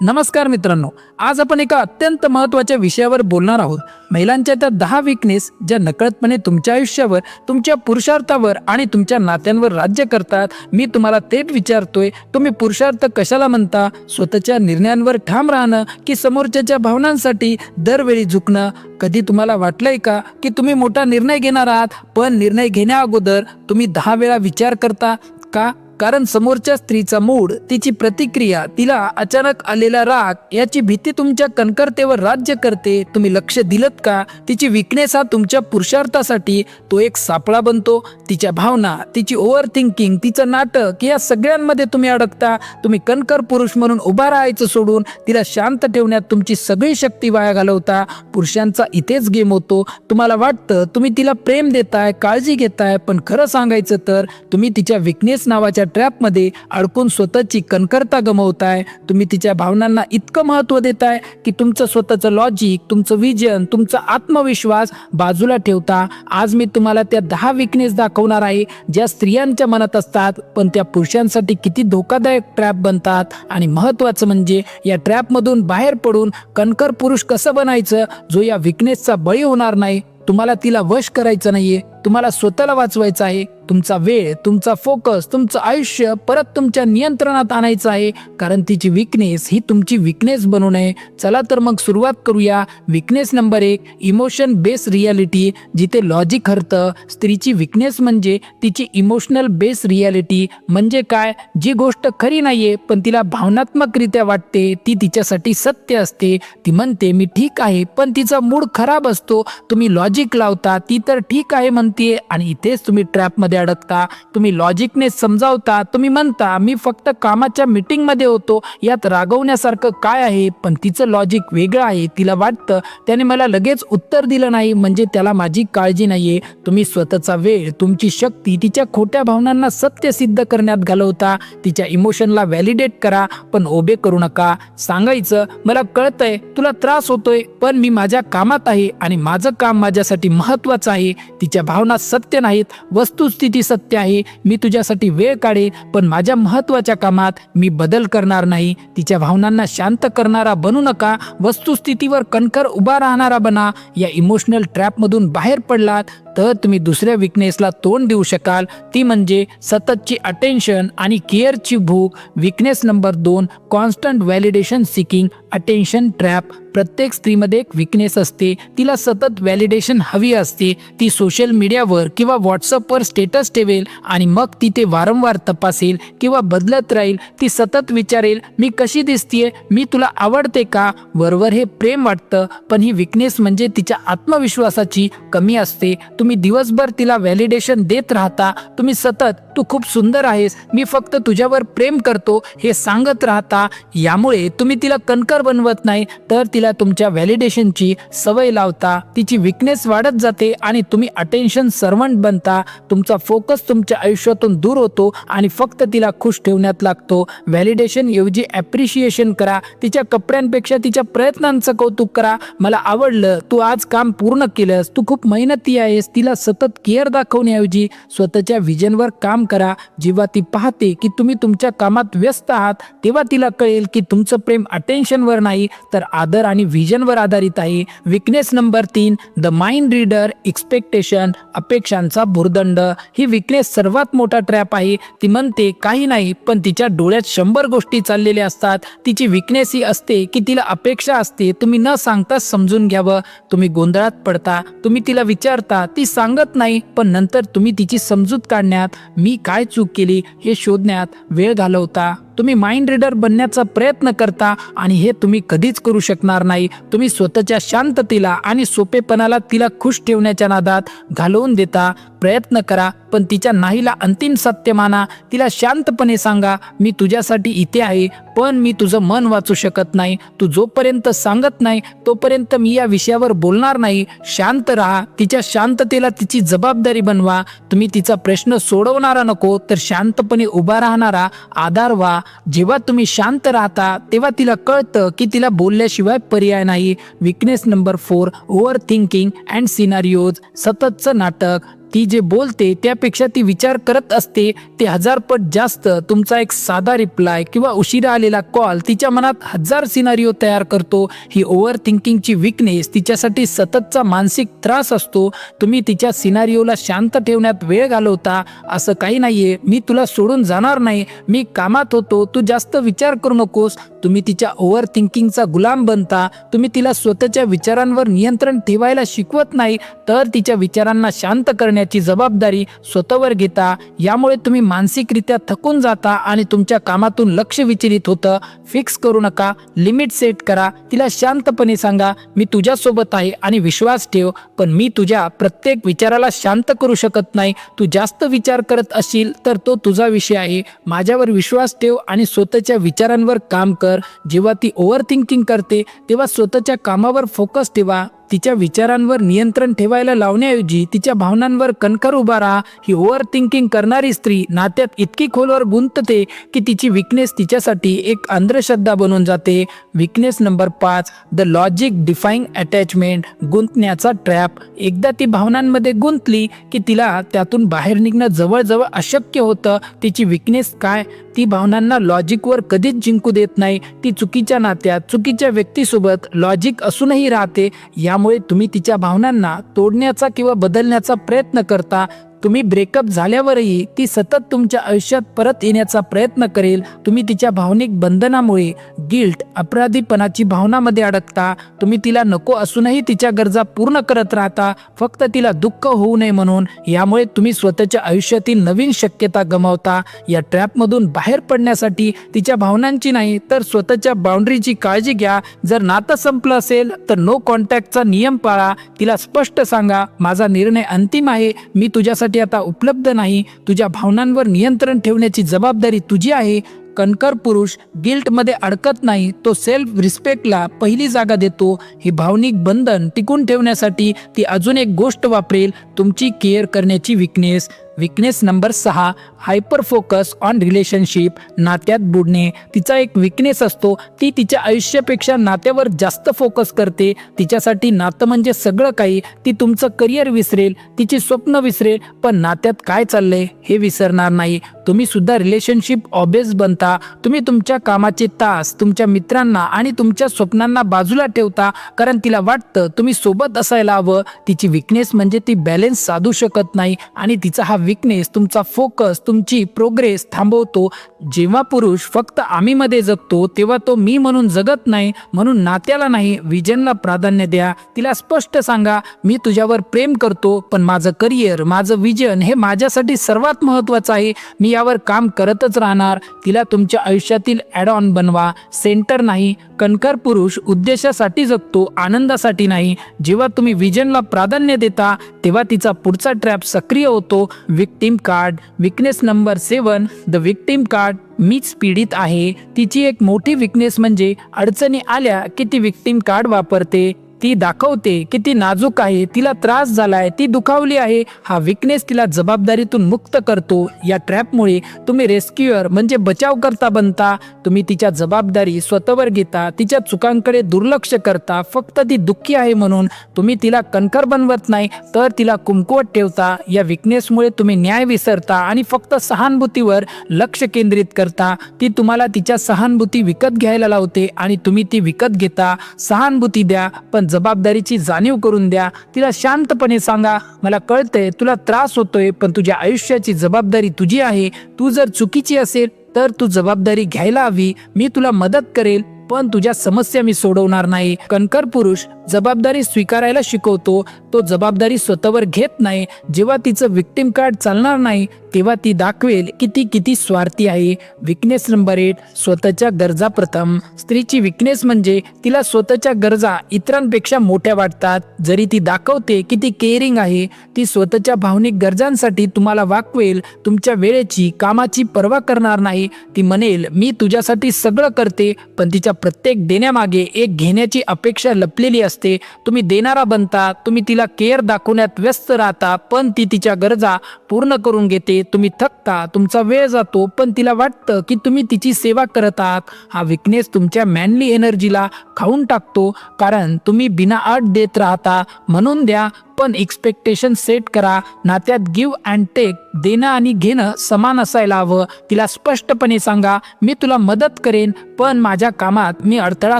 नमस्कार मित्रांनो आज आपण एका अत्यंत महत्त्वाच्या विषयावर बोलणार आहोत. महिलांच्या त्या दहा विकनेस ज्या नकळतपणे तुमच्या आयुष्यावर तुमच्या पुरुषार्थावर आणि तुमच्या नात्यांवर राज्य करतात मी तुम्हाला तेच विचारतोय तुम्ही पुरुषार्थ कशाला म्हणता? स्वतःच्या निर्णयांवर ठाम राहणं की समोरच्याच्या भावनांसाठी दरवेळी झुकणं? कधी तुम्हाला वाटलंय का की तुम्ही मोठा निर्णय घेणार आहात पण निर्णय घेण्या अगोदर तुम्ही दहा वेळा विचार करता? का? कारण समोरच्या स्त्रीचा मूड तिची प्रतिक्रिया तिला अचानक आलेला राग याची भीती तुमच्या कणकर्तेवर राज्य करते. तुम्ही लक्ष दिलत का? तिची विकनेस हा तुमच्या पुरुषार्थासाठी तो एक सापळा बनतो. तिच्या भावना तिची ओव्हर थिंकिंग तिचं नाटक या सगळ्यांमध्ये तुम्ही अडकता. तुम्ही कणकर पुरुष म्हणून उभा राहायचं सोडून तिला शांत ठेवण्यात तुमची सगळी शक्ती वाया घालवता. पुरुषांचा इथेच गेम होतो. तुम्हाला वाटतं तुम्ही तिला प्रेम देताय काळजी घेताय पण खरं सांगायचं तर तुम्ही तिच्या विकनेस नावाच्या ट्रॅपमध्ये अडकून स्वतःची कणकरता गमवताय. तुम्ही तिच्या भावनांना इतकं महत्त्व देताय की तुमचं स्वतःचं लॉजिक तुमचं विजन तुमचा आत्मविश्वास बाजूला ठेवता. आज मी तुम्हाला त्या दहा विकनेस दाखवणार आहे ज्या स्त्रियांच्या मनात असतात पण त्या पुरुषांसाठी किती धोकादायक ट्रॅप बनतात. आणि महत्त्वाचं म्हणजे या ट्रॅपमधून बाहेर पडून कणकर पुरुष कसं बनायचं जो या विकनेसचा बळी होणार नाही तुम्हाला तिला वश करायचं नाहीये. तुम्हाला स्वतःला वाचवायचं आहे तुमचा वेळ तुमचा फोकस तुमचं आयुष्य परत तुमच्या नियंत्रणात आणायचं आहे कारण तिची विकनेस ही तुमची विकनेस बनू नये. चला तर मग सुरुवात करूया. विकनेस नंबर एक इमोशन बेस रियालिटी जिथे लॉजिक हरतं. स्त्रीची विकनेस म्हणजे तिची इमोशनल बेस रियालिटी म्हणजे काय? जी गोष्ट खरी नाही आहे पण तिला भावनात्मकरित्या वाटते ती तिच्यासाठी सत्य असते. ती म्हणते मी ठीक आहे पण तिचा मूड खराब असतो. तुम्ही लॉजिक लावता ती तर ठीक आहे म्हणते. आणि इथेच तुम्ही ट्रॅपमध्ये अडकता तुम्ही लॉजिकने समजावता तुम्ही म्हणता मी फक्त कामाच्या मीटिंगमध्ये होतो यात रागवण्यासारखं काय आहे? पण तिचं लॉजिक वेगळं आहे तिला वाटतं त्याने मला लगेच उत्तर दिलं नाही म्हणजे त्याला माझी काळजी नाहीये. तुम्ही स्वतःचा वेळ तुमची शक्ती तिच्या खोट्या भावनांना सत्य सिद्ध करण्यात घालवता तिच्या इमोशनला व्हॅलिडेट करा पण ओबे करू नका. सांगायचं मला कळतंय तुला त्रास होतोय पण मी माझ्या कामात आहे आणि माझं काम माझ्यासाठी महत्वाचं आहे. तिच्या भावना सत्य नाहीत वस्तुस्थिती सत्य आहे मी तुझ्यासाठी वेळ काढेन पण माझ्या महत्त्वाच्या कामात मी बदल करणार नाही. तिच्या भावनांना शांत करणारा बनू नका वस्तुस्थितीवर कणकर उभा राहणारा बना. या इमोशनल ट्रॅपमधून बाहेर पडलात तर तुम्ही दुसऱ्या विकनेसला तोंड देऊ शकाल. ती म्हणजे सततची अटेन्शन आणि केअरची भूक. विकनेस नंबर दोन constant validation seeking attention trap प्रत्येक स्त्रीमध्ये एक विकनेस असते. तिला सतत व्हॅलिडेशन हवी असते. ती सोशल मीडियावर किंवा व्हॉट्सअपवर स्टेटस ठेवेल आणि मग ती ते वारंवार तपासेल किंवा बदलत राहील. ती सतत विचारेल मी कशी दिसतीये? मी तुला आवडते का? वरवर हे प्रेम वाटतं पण ही विकनेस म्हणजे तिच्या आत्मविश्वासाची कमी असते. तुम्ही दिवसभर तिला व्हॅलिडेशन देत राहता तुम्ही सतत तू खूप सुंदर आहेस. मी फक्त तुझ्यावर प्रेम करतो हे सांगत राहता. यामुळे तुम्ही तिला कणकर बनवत नाही तर तिला तुमच्या व्हॅलिडेशनची सवय लावता. तिची विकनेस वाढत जाते आणि तुम्ही अटेन्शन सर्वंट बनता. तुमचा फोकस तुमच्या आयुष्यातून दूर होतो आणि फक्त तिला खुश ठेवण्यात लागतो. व्हॅलिडेशन ऐवजी ॲप्रिशिएशन करा. तिच्या कपड्यांपेक्षा तिच्या प्रयत्नांचं कौतुक करा. मला आवडलं तू आज काम पूर्ण केलंस. तू खूप मेहनती आहेस. तिला सतत केअर दाखवण्याऐवजी स्वतःच्या विजनवर काम करा. जेव्हा ती पाहते की तुम्ही तुमच्या कामात व्यस्त आहात तेव्हा तिला कळेल की तुमचं प्रेम अटेन्शनवर नाही तर आदर आणि व्हिजनवर आधारित आहे. विकनेस नंबर तीन द माइंड रीडर एक्सपेक्टेशन अपेक्षांचा भुर्दंड ही विकनेस सर्वात मोठा ट्रॅप आहे. ती म्हणते काही नाही पण तिच्या डोळ्यात शंभर गोष्टी चाललेल्या असतात. तिची विकनेस ही असते की तिला अपेक्षा असते. तुम्ही न सांगता समजून घ्यावं. तुम्ही गोंधळात पडता. तुम्ही तिला विचारता ती सांगत नाही पण नंतर तुम्ही तिची समजूत काढण्यात. मी काय चूक केली हे शोधण्यात वेळ घालवता? तुम्ही माइंड रीडर बनण्याचा प्रयत्न करता आणि हे तुम्ही कधीच करू शकणार नाही. तुम्ही स्वतःच्या शांततेला आणि सोपेपणाला तिला खुश ठेवण्याच्या नादात घालवून देता. प्रयत्न करा पण तिच्या नाहीला अंतिम सत्य माना. तिला शांतपणे सांगा मी तुझ्यासाठी इथे आहे पण मी तुझं मन वाचू शकत नाही. तू जोपर्यंत सांगत नाही तोपर्यंत मी या विषयावर बोलणार नाही. शांत राहा तिच्या शांततेला तिची जबाबदारी बनवा. तुम्ही तिचा प्रश्न सोडवणारा नको तर शांतपणे उभा राहणारा आधार व्हा. जेव्हा तुम्ही शांत राहता तेव्हा तिला कळतं की तिला बोलल्याशिवाय पर्याय नाही. Weakness number four over thinking and scenarios सततचं नाटक. ती जे बोलते त्यापेक्षा ती विचार करत असते. ते हजार पट जास्त तुमचा एक साधा रिप्लाय किंवा उशिरा आलेला कॉल तिच्या मनात हजार सिनारिओ तयार करतो. ही ओव्हर थिंकिंगची विकनेस तिच्यासाठी सततचा मानसिक त्रास असतो. तुम्ही तिच्या सिनारिओला शांत ठेवण्यात वेळ घालवता. असं काही नाहीये. मी तुला सोडून जाणार नाही. मी कामात होतो. तू जास्त विचार करू नकोस. तुम्ही तिच्या ओव्हर थिंकिंगचा गुलाम बनता. तुम्ही तिला स्वतःच्या विचारांवर नियंत्रण ठेवायला शिकवत नाही तर तिच्या विचारांना शांत करणे करण्याची जबाबदारी स्वतःवर घेता. यामुळे तुम्ही मानसिकरित्या थकून जाता आणि तुमच्या कामातून लक्ष विचलित होतं. फिक्स करू नका लिमिट सेट करा. तिला शांतपणे सांगा मी तुझ्यासोबत आहे आणि विश्वास ठेव पण मी तुझ्या प्रत्येक विचाराला शांत करू शकत नाही. तू जास्त विचार करत असशील तर तो तुझा विषय आहे. माझ्यावर विश्वास ठेव आणि स्वतःच्या विचारांवर काम कर. जेव्हा ती ओव्हर थिंकिंग करते तेव्हा स्वतःच्या कामावर फोकस ठेवा. तिच्या विचारांवर नियंत्रण ठेवायला लावण्याऐवजी तिच्या भावनांवर कणकर उभा राहा. ही ओव्हर थिंकिंग करणारी स्त्री नात्यात इतकी खोलवर गुंतते की तिची विकनेस तिच्यासाठी एक अंधश्रद्धा बनून जाते. विकनेस नंबर पाच द लॉजिक डिफाईंग अटॅचमेंट गुंतण्याचा ट्रॅप एकदा ती भावनांमध्ये गुंतली की तिला त्यातून बाहेर निघणं जवळजवळ अशक्य होतं. तिची विकनेस काय? ती भावनांना लॉजिकवर कधीच जिंकू देत नाही. ती चुकीच्या नात्यात चुकीच्या व्यक्तीसोबत लॉजिक असूनही राहते. यामुळे तुम्ही तिच्या भावनांना तोडण्याचा किंवा बदलण्याचा प्रयत्न करता. तुम्ही ब्रेकअप झाल्यावरही ती सतत तुमच्या आयुष्यात परत येण्याचा प्रयत्न करेल. तुम्ही तिच्या भावनिक बंधनामुळे गिल्ट अपराधीपणाची भावनामध्ये अडकता. तुम्ही तिला नको असूनही तिच्या गरजा पूर्ण करत राहता. फक्त तिला दुःख होऊ नये म्हणून. यामुळे तुम्ही स्वतःच्या आयुष्यातील नवीन शक्यता गमावता. या ट्रॅपमधून बाहेर पडण्यासाठी तिच्या भावनांची नाही तर स्वतःच्या बाउंड्रीची काळजी घ्या. जर नातं संपलं असेल तर नो कॉन्टॅक्टचा नियम पाळा. तिला स्पष्ट सांगा माझा निर्णय अंतिम आहे. मी तुझ्यासाठी आता उपलब्ध नाही. तुझ्या भावनांवर नियंत्रण ठेवण्याची जबाबदारी तुझी आहे. कणकर पुरुष गिल्टमध्ये अडकत नाही. तो सेल्फ रिस्पेक्टला पहिली जागा देतो. ही भावनिक बंधन टिकून ठेवण्यासाठी ती अजून एक गोष्ट वापरेल. तुमची केअर करण्याची विकनेस विकनेस नंबर सहा हायपर फोकस ऑन रिलेशनशिप नात्यात बुडणे. तिचा एक विकनेस असतो ती तिच्या आयुष्यापेक्षा नात्यावर जास्त फोकस करते. तिच्यासाठी नातं म्हणजे सगळं काही. ती तुमचं करिअर विसरेल तिची स्वप्न विसरेल पण नात्यात काय चाललंय हे विसरणार नाही. तुम्ही सुद्धा रिलेशनशिप ऑबेस बनता. तुम्ही तुमच्या कामाचे तास तुमच्या मित्रांना आणि तुमच्या स्वप्नांना बाजूला ठेवता कारण तिला वाटतं तुम्ही सोबत असायला हवं. तिची विकनेस म्हणजे ती बॅलेन्स साधू शकत नाही आणि तिचा हा विकनेस तुमचा फोकस तुमची प्रोग्रेस थांबवतो. जेव्हा पुरुष फक्त आम्हीमध्ये जगतो तेव्हा तो मी म्हणून जगत नाही म्हणून नात्याला नाही विजनला प्राधान्य द्या. तिला स्पष्ट सांगा मी तुझ्यावर प्रेम करतो पण माझं करिअर माझं विजन हे माझ्यासाठी सर्वात महत्त्वाचं आहे. मी यावर काम करतच राहणार. तिला तुमच्या आयुष्यातील ॲड ऑन बनवा. सेंटर नाही. कणकर पुरुष उद्देशासाठी जगतो आनंदासाठी नाही. जेव्हा तुम्ही विजनला प्राधान्य देता तेव्हा तिचा पुढचा ट्रॅप सक्रिय होतो. Victim card weakness number seven the victim card मीच पीडित आहे. तिची एक मोठी विकनेस म्हणजे अडचणी आल्या की ती विक्टीम कार्ड वापरते. ती दाखवते की ती नाजूक आहे तिला त्रास झालाय ती दुखावली आहे. हा विकनेस तिला जबाबदारीतून मुक्त करतो. या ट्रॅपमुळे तुम्ही रेस्क्युअर म्हणजे बचावकर्ता बनता. तुम्ही तिच्या जबाबदारी स्वतःवर घेता तिच्या चुकांकडे दुर्लक्ष करता. फक्त ती दुःखी आहे म्हणून तुम्ही तिला कणकर बनवत नाही तर तिला कुमकुवत ठेवता. या विकनेसमुळे तुम्ही न्याय विसरता आणि फक्त सहानुभूतीवर लक्ष केंद्रित करता. ती तुम्हाला तिच्या सहानुभूती विकत घ्यायला लावते आणि तुम्ही ती विकत घेता. सहानुभूती द्या पण जबाबदारीची जाणीव करून द्या. तिला शांतपणे सांगा मला कळतंय तुला त्रास होतोय पण तुझ्या आयुष्याची जबाबदारी तुझी आहे. तू जर चुकीची असेल तर तू जबाबदारी घ्यायला हवी. मी तुला मदत करेल. पण तुझ्या समस्या मी सोडवणार नाही. कणकर पुरुष जबाबदारी स्वीकारायला शिकवतो. तो जबाबदारी स्वतःवर घेत नाही. जेव्हा तिचं विक्टिम कार्ड चालणार नाही तेव्हा ती दाखवेल की ती किती स्वार्थी आहे. विकनेस नंबर एट स्वतःच्या गरजा प्रथम. स्त्रीची विकनेस म्हणजे तिला स्वतःच्या गरजा इतरांपेक्षा मोठ्या वाटतात. जरी ती दाखवते की ती केअरिंग आहे ती स्वतःच्या भावनिक गरजांसाठी तुम्हाला वाकवेल तुमच्या वेळेची कामाची पर्वा करणार नाही. ती म्हणेल मी तुझ्यासाठी सगळं करते पण तिच्या प्रत्येक देण्यामागे एक घेण्याची अपेक्षा लपलेली असते. तुम्ही देणारा बनता तुम्ही तिला केअर दाखवण्यात व्यस्त राहता पण ती तिच्या गरजा पूर्ण करून घेते. तुम्ही थकता तुमचा वेळ जातो पण तिला वाटतं की तुम्ही तिची सेवा करत आहात. हा विकनेस तुमच्या मॅनली एनर्जीला खाऊन टाकतो कारण तुम्ही बिना अट देत राहता. म्हणून द्या पण एक्सपेक्टेशन सेट करा. नात्यात गिव्ह अँड टेक देणं आणि घेणं समान असायला हवं. तिला स्पष्टपणे सांगा मी तुला मदत करेन पण माझ्या कामात मी अडथळा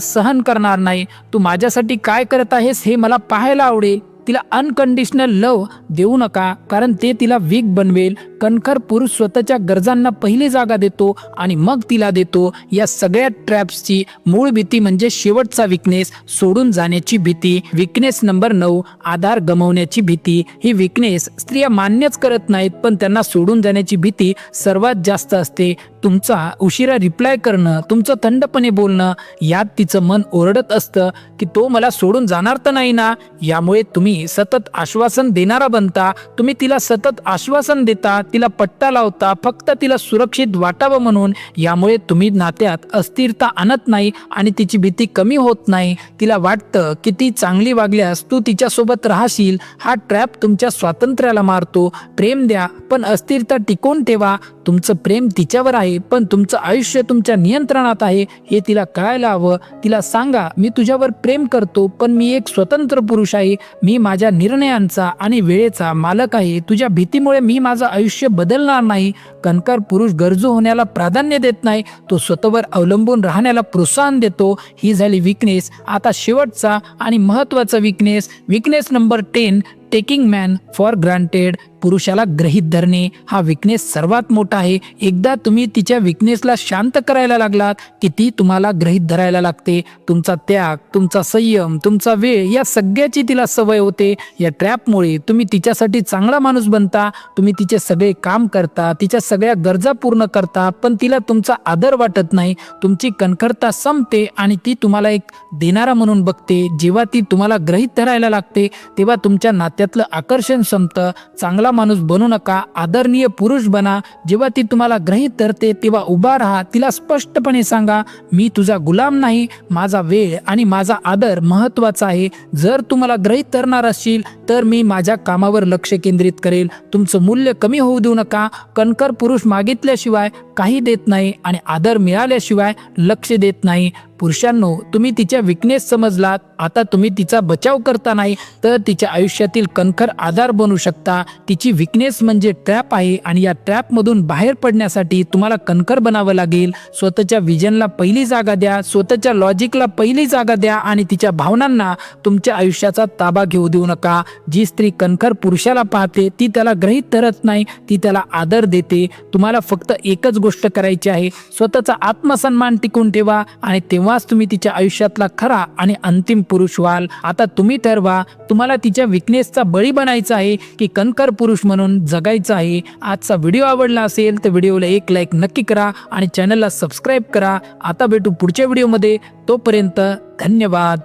सहन करणार नाही. तू माझ्यासाठी काय करत आहेस हे मला पाहायला आवडेल. तिला अनकंडिशनल लव देऊ नका कारण ते तिला वीक बनवेल. कणखर पुरुष स्वतःच्या गरजांना पहिली जागा देतो आणि मग तिला देतो. या सगळ्या ट्रॅप्सची मूळ भीती म्हणजे शेवटचा विकनेस सोडून जाण्याची भीती. विकनेस नंबर नऊ आधार गमवण्याची भीती. ही विकनेस स्त्रिया मान्यच करत नाहीत पण त्यांना सोडून जाण्याची भीती सर्वात जास्त असते. तुमचा उशिरा रिप्लाय करणं तुमचं थंडपणे बोलणं यात तिचं मन ओरडत असतं की तो मला सोडून जाणार तर नाही ना? यामुळे तुम्ही सतत आश्वासन देणारा बनता. तुम्ही तिला सतत आश्वासन देता तिला पट्टा लावता फक्त तिला सुरक्षित वाटावं म्हणून. यामुळे तुम्ही नात्यात अस्थिरता आणत नाही आणि तिची भीती कमी होत नाही. तिला वाटतं की ती चांगली वागल्यास तू तिच्यासोबत राहशील. हा ट्रॅप तुमच्या स्वातंत्र्याला मारतो. प्रेम द्या पण अस्थिरता टिकवून ठेवा. तुमचं प्रेम तिच्यावर आहे पण तुमचं आयुष्य तुमच्या नियंत्रणात आहे हे तिला कळायला हवं. तिला सांगा मी तुझ्यावर प्रेम करतो पण मी एक स्वतंत्र पुरुष आहे. मी माझ्या निर्णयांचा आणि वेळेचा मालक आहे. तुझ्या भीतीमुळे मी माझं आयुष्य बदलणार नाही. कणकर पुरुष गरजू होण्याला प्राधान्य देत नाही. तो स्वतःवर अवलंबून राहण्याला प्रोत्साहन देतो. ही झाली विकनेस आता शेवटचा आणि महत्त्वाचा weakness weakness number ten taking man for granted पुरुषाला ग्रहित धरणे हा विकनेस सर्वात मोठा आहे. एकदा तुम्ही तिच्या विकनेसला शांत करायला लागलात की ती तुम्हाला ग्रहित धरायला लागते. तुमचा त्याग तुमचा संयम तुमचा वेळ या सगळ्याची तिला सवय होते. या ट्रॅपमुळे तुम्ही तिच्यासाठी चांगला माणूस बनता. तुम्ही तिचे सगळे काम करता तिच्या सगळ्या गरजा पूर्ण करता पण तिला तुमचा आदर वाटत नाही. तुमची कणखरता संपते आणि ती तुम्हाला एक देणारा म्हणून बघते. जेव्हा ती तुम्हाला ग्रहित धरायला लागते तेव्हा तुमच्या त्यातलं आकर्षण संपतं. चांगला माणूस बनू नका. आदरणीय पुरुष बना. जेव्हा ती तुम्हाला ग्रहित धरते तेव्हा उभा राहा. तिला स्पष्टपणे सांगा मी तुझा गुलाम नाही. माझा वेळ आणि माझा आदर महत्त्वाचा आहे. जर तुम्हाला ग्रहित धरणार असशील तर मी माझ्या कामावर लक्ष केंद्रित करेल. तुमचं मूल्य कमी होऊ देऊ नका. कणकर पुरुष मागितल्याशिवाय काही देत नाही आणि आदर मिळाल्याशिवाय लक्ष देत नाही. पुरुषांनो तुम्ही तिच्या विकनेस समजलात. आता तुम्ही तिचा बचाव करता नाही तर तिच्या आयुष्यातील कणखर आधार बनू शकता. तिची विकनेस म्हणजे ट्रॅप आहे आणि या ट्रॅपमधून बाहेर पडण्यासाठी तुम्हाला कणखर बनावं लागेल. स्वतःच्या विजनला पहिली जागा द्या स्वतःच्या लॉजिकला पहिली जागा द्या आणि तिच्या भावनांना तुमच्या आयुष्याचा ताबा घेऊ देऊ नका. जी स्त्री कणखर पुरुषाला पाहते ती त्याला ग्रहित धरत नाही ती त्याला आदर देते. तुम्हाला फक्त एकच गोष्ट करायची आहे स्वतःचा आत्मसन्मान टिकून ठेवा आणि तेव्हाच तुम्ही तिच्या आयुष्यातला खरा आणि अंतिम पुरुष व्हाल. आता तुम्ही ठरवा तुम्हाला तिच्या विकनेसचा बळी बनायचा आहे की कणकर पुरुष म्हणून जगायचं आहे. आजचा व्हिडिओ आवडला असेल तर व्हिडिओला एक लाईक नक्की करा आणि चॅनलला सबस्क्राईब करा. आता भेटू पुढच्या व्हिडिओमध्ये तोपर्यंत धन्यवाद.